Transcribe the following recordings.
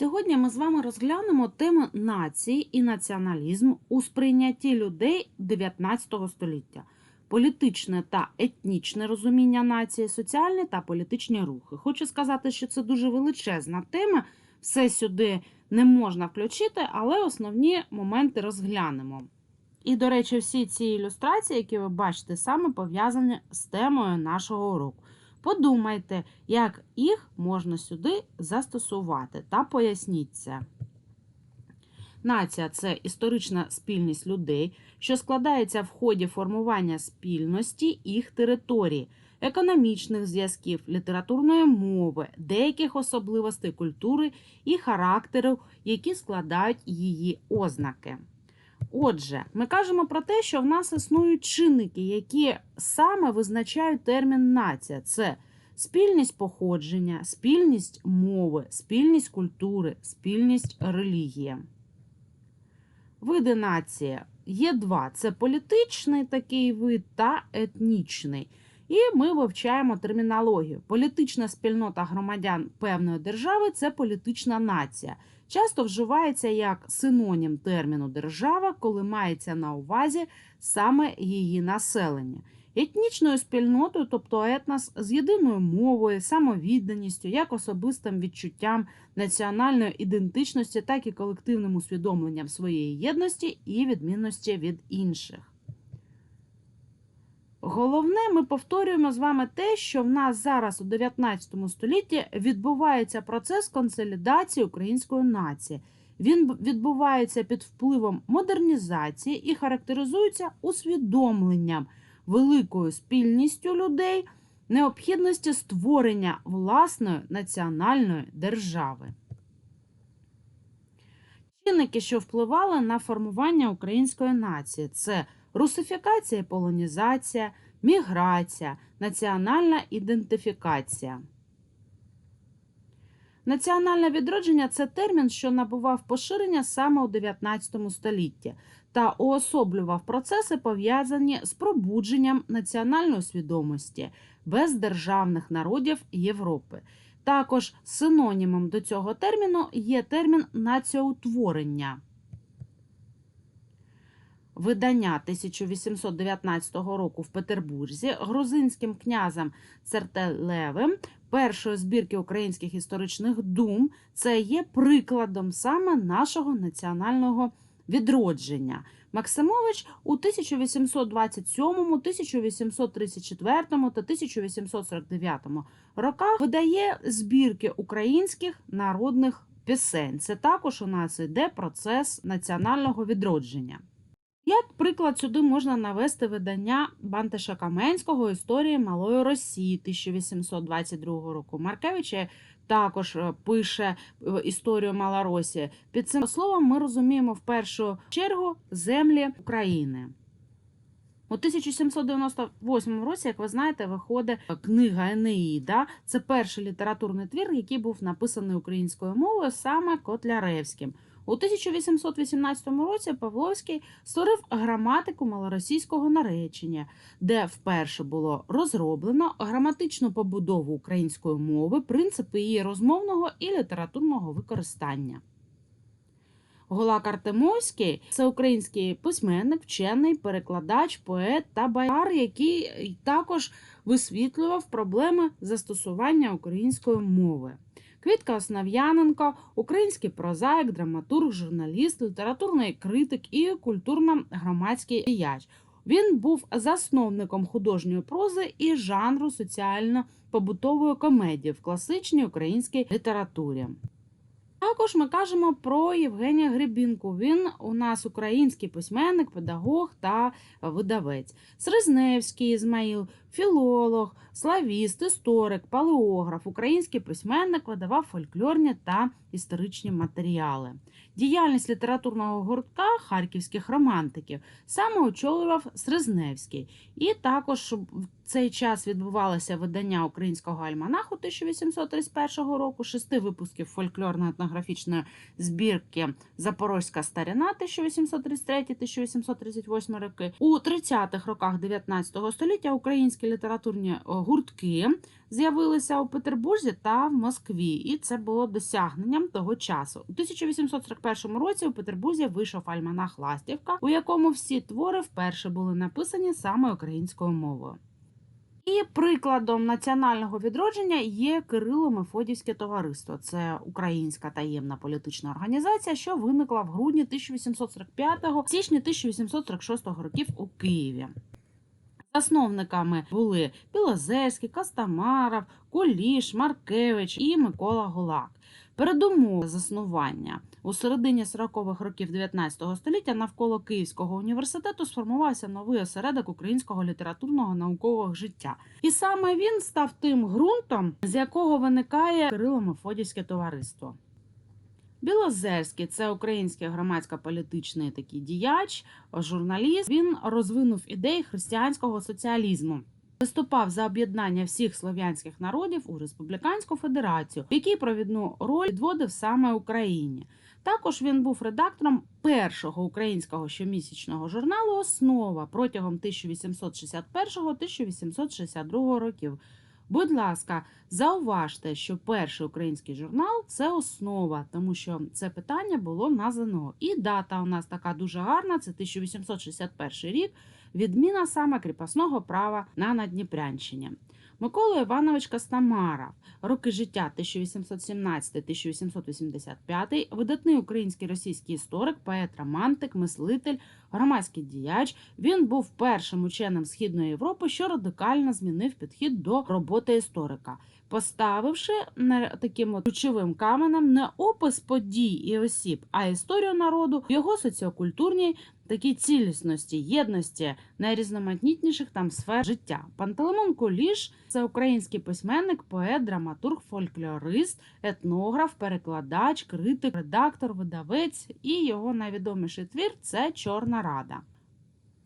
Сьогодні ми з вами розглянемо тему нації і націоналізм у сприйнятті людей 19 століття, політичне та етнічне розуміння нації, соціальні та політичні рухи. Хочу сказати, що це дуже величезна тема. Все сюди не можна включити, але основні моменти розглянемо. І, до речі, всі ці ілюстрації, які ви бачите, саме пов'язані з темою нашого уроку. Подумайте, як їх можна сюди застосувати та поясніть це. Нація це історична спільність людей, що складається в ході формування спільності їх території, економічних зв'язків, літературної мови, деяких особливостей культури і характеру, які складають її ознаки. Отже, ми кажемо про те, що в нас існують чинники, які саме визначають термін нація. Це спільність походження, спільність мови, спільність культури, спільність релігії. Види нації є два: це політичний такий вид та етнічний. І ми вивчаємо термінологію. Політична спільнота громадян певної держави це політична нація. Часто вживається як синонім терміну держава, коли мається на увазі саме її населення. Етнічною спільнотою, тобто етнос, з єдиною мовою, самовідданістю, як особистим відчуттям національної ідентичності, так і колективним усвідомленням своєї єдності і відмінності від інших. Головне, ми повторюємо з вами те, що в нас зараз у 19 столітті відбувається процес консолідації української нації. Він відбувається під впливом модернізації і характеризується усвідомленням великою спільністю людей, необхідності створення власної національної держави. Чинники, що впливали на формування української нації, це русифікація і полонізація, міграція, національна ідентифікація. Національне відродження це термін, що набував поширення саме у 19 столітті та уособлював процеси, пов'язані з пробудженням національної свідомості бездержавних народів Європи. Також синонімом до цього терміну є термін націоутворення. Видання 1819 року в Петербурзі грузинським князем Цертелевим першої збірки українських історичних дум це є прикладом саме нашого національного відродження. Максимович у 1827, 1834 та 1849 роках видає збірки українських народних пісень. Це також у нас йде процес національного відродження. Як приклад сюди можна навести видання Бантиша Каменського Історії Малої Росії 1822 року. Маркевич також е, пише е, історію Малоросії. Під цим словом ми розуміємо в першу чергу землі України. У 1798 році, як ви знаєте, виходить книга Енеїда. Це перший літературний твір, який був написаний українською мовою саме Котляревським. У 1818 році Павловський створив граматику малоросійського наречення, де вперше було розроблено граматичну побудову української мови, принципи її розмовного і літературного використання. Голак Артемовський це український письменник, вчений, перекладач, поет та бояр, який також висвітлював проблеми застосування української мови. Квітка Основ'яненко, український прозаїк, драматург, журналіст, літературний критик і культурно-громадський діяч. Він був засновником художньої прози і жанру соціально-побутової комедії в класичній українській літературі. Також ми кажемо про Євгенія Гребінку. Він у нас український письменник, педагог та видавець. Срезневський Ізмаїл, філолог, славіст, історик, палеограф, український письменник видавав фольклорні та історичні матеріали. Діяльність літературного гуртка харківських романтиків саме очолював Срезневський. І також в цей час відбувалося видання українського альманаху 1831 року, шести випусків фольклорно-етнографічної збірки Запорозька старина 1833-1838 роки. У 30-х роках 19 століття українські літературні е, гуртки з'явилися у Петербурзі та в Москві, і це було досягненням того часу. У 1841 році у Петербурзі вийшов альманах Ластівка, у якому всі твори вперше були написані саме українською мовою. І прикладом національного відродження є Кирило-Мефодівське товариство. Це українська таємна політична організація, що виникла в грудні 1845 січні 1846 років у Києві. Засновниками були Білозерський, Костомаров, Куліш, Маркевич і Микола Гулак. Передумови заснування у середині 40-х років 19 століття навколо Київського університету сформувався новий осередок українського літературного наукового життя. І саме він став тим ґрунтом, з якого виникає Кирило-Мефодівське товариство. Білозерський це український громадсько-політичний такий діяч, журналіст. Він розвинув ідеї християнського соціалізму. Виступав за об'єднання всіх слов'янських народів у республіканську федерацію, в якій провідну роль відводив саме Україні. Також він був редактором першого українського щомісячного журналу Основа протягом 1861-1862 років. Будь ласка, зауважте, що перший український журнал це основа, тому що це питання було названо. І дата у нас така дуже гарна: це 1861 рік. Відміна саме кріпосного права на Надніпрянщині. Микола Іванович Кастамара, роки життя 1817-1885, видатний український російський історик, поет, романтик, мислитель, громадський діяч. Він був першим ученим Східної Європи, що радикально змінив підхід до роботи історика, поставивши не таким от ключовим каменем не опис подій і осіб, а історію народу його соціокультурній такій цілісності, єдності найрізноманітніших там сфер життя. Пантелеймон Куліш це український письменник, поет, драматург, фольклорист, етнограф, перекладач, критик, редактор, видавець і його найвідоміший твір це Чорна Рада.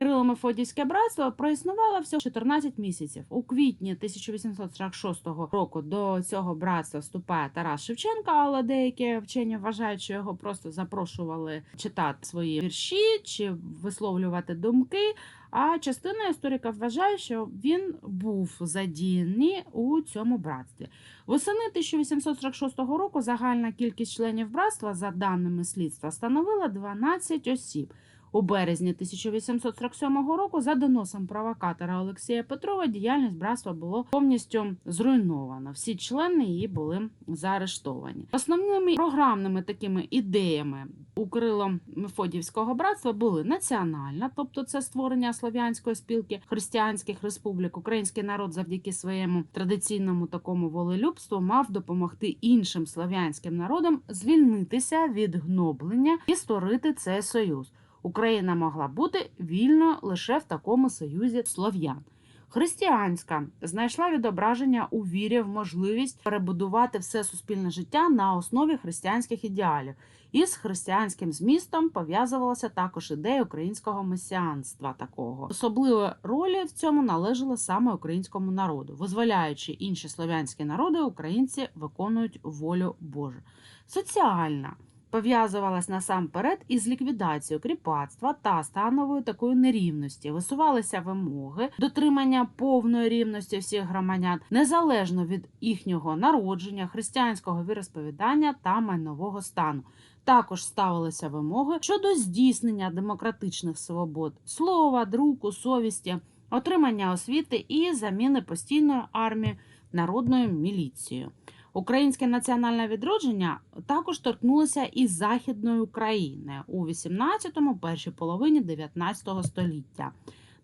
Кирило-Мефодійське братство проіснувало всього 14 місяців. У квітні 1846 року до цього братства вступає Тарас Шевченко, але деякі вчені вважають, що його просто запрошували читати свої вірші чи висловлювати думки. А частина історика вважає, що він був задіяний у цьому братстві. Восени 1846 року загальна кількість членів братства, за даними слідства, становила 12 осіб. У березні 1847 року за доносом провокатора Олексія Петрова діяльність братства було повністю зруйновано. Всі члени її були заарештовані. Основними програмними такими ідеями у Кирило-Мефодівського братства були національна, тобто це створення слов'янської спілки християнських республік. Український народ завдяки своєму традиційному такому волелюбству мав допомогти іншим слов'янським народам звільнитися від гноблення і створити цей союз. Україна могла бути вільною лише в такому союзі слов'ян. Християнська знайшла відображення у вірі в можливість перебудувати все суспільне життя на основі християнських ідеалів. І з християнським змістом пов'язувалася також ідея українського месіанства. Такого особливої ролі в цьому належало саме українському народу, визволяючи інші слов'янські народи, українці виконують волю Божу. Соціальна пов'язувалась насамперед із ліквідацією кріпацтва та становою такої нерівності. Висувалися вимоги дотримання повної рівності всіх громадян незалежно від їхнього народження, християнського віросповідання та майнового стану. Також ставилися вимоги щодо здійснення демократичних свобод, слова, друку, совісті, отримання освіти і заміни постійної армії народною міліцією. Українське національне відродження також торкнулося і Західної України у 18-му, першій половині 19 століття.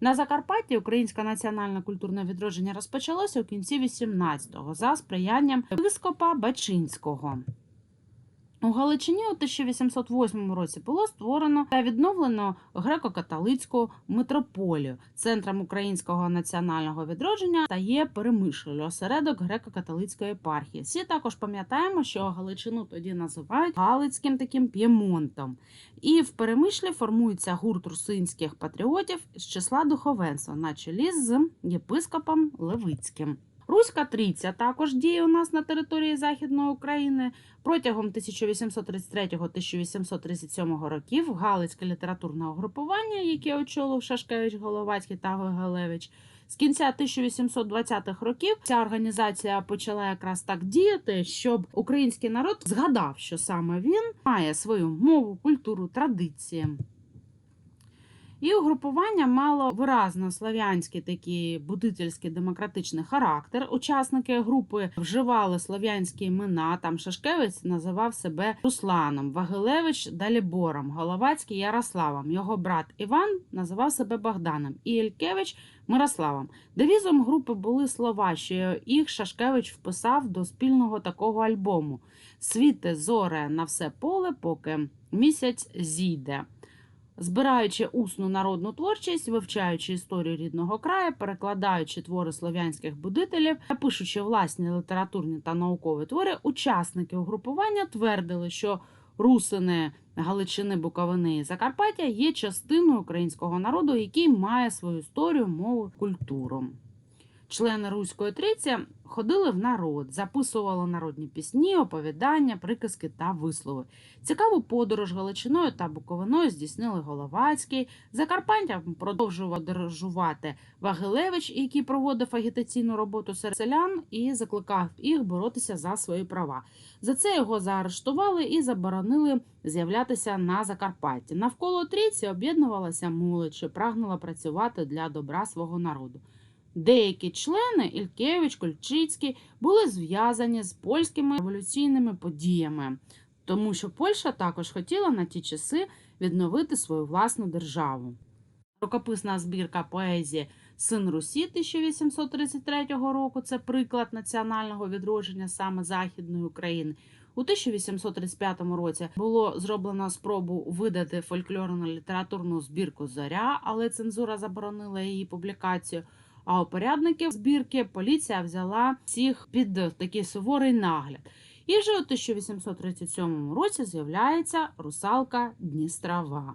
На Закарпатті українське національне культурне відродження розпочалося у кінці 18-го за сприянням епископа Бачинського. У Галичині у 1808 році було створено та відновлено греко-католицьку митрополію. Центром українського національного відродження та є Перемишль, осередок греко-католицької епархії. Всі також пам'ятаємо, що Галичину тоді називають Галицьким таким п'ємонтом. І в Перемишлі формується гурт русинських патріотів з числа духовенства на чолі з єпископом Левицьким. Руська трійця також діє у нас на території Західної України. Протягом 1833-1837 років Галицьке літературне угрупування, яке очолив Шашкевич Головацький та Гоголевич. З кінця 1820-х років ця організація почала якраз так діяти, щоб український народ згадав, що саме він має свою мову, культуру, традиції. І угрупування мало виразно слав'янський такий будительський демократичний характер. Учасники групи вживали слов'янські імена. Там Шашкевич називав себе Русланом, Вагилевич Далібором, Головацький Ярославом. Його брат Іван називав себе Богданом і Ількевич Мирославом. Девізом групи були слова, що їх Шашкевич вписав до спільного такого альбому: Світе зоре на все поле, поки місяць зійде. Збираючи усну народну творчість, вивчаючи історію рідного краю, перекладаючи твори слов'янських будителів та пишучи власні літературні та наукові твори, учасники угрупування твердили, що русини Галичини, Буковини і Закарпаття є частиною українського народу, який має свою історію, мову, культуру. Члени Руської трійці ходили в народ, записували народні пісні, оповідання, приказки та вислови. Цікаву подорож Галичиною та Буковиною здійснили Головацький. Закарпаття продовжував дирижувати Вагилевич, який проводив агітаційну роботу серед селян і закликав їх боротися за свої права. За це його заарештували і заборонили з'являтися на Закарпатті. Навколо трійці об'єднувалася молодь, що прагнула працювати для добра свого народу. Деякі члени Ількевич, Кольчицький були зв'язані з польськими революційними подіями, тому що Польща також хотіла на ті часи відновити свою власну державу. Рукописна збірка поезії Син Русі 1833 року це приклад національного відродження саме Західної України. У 1835 році було зроблено спробу видати фольклорну літературну збірку Зоря, але цензура заборонила її публікацію. А у порядників збірки поліція взяла всіх під такий суворий нагляд. І вже у 1837 році з'являється русалка Дністрова.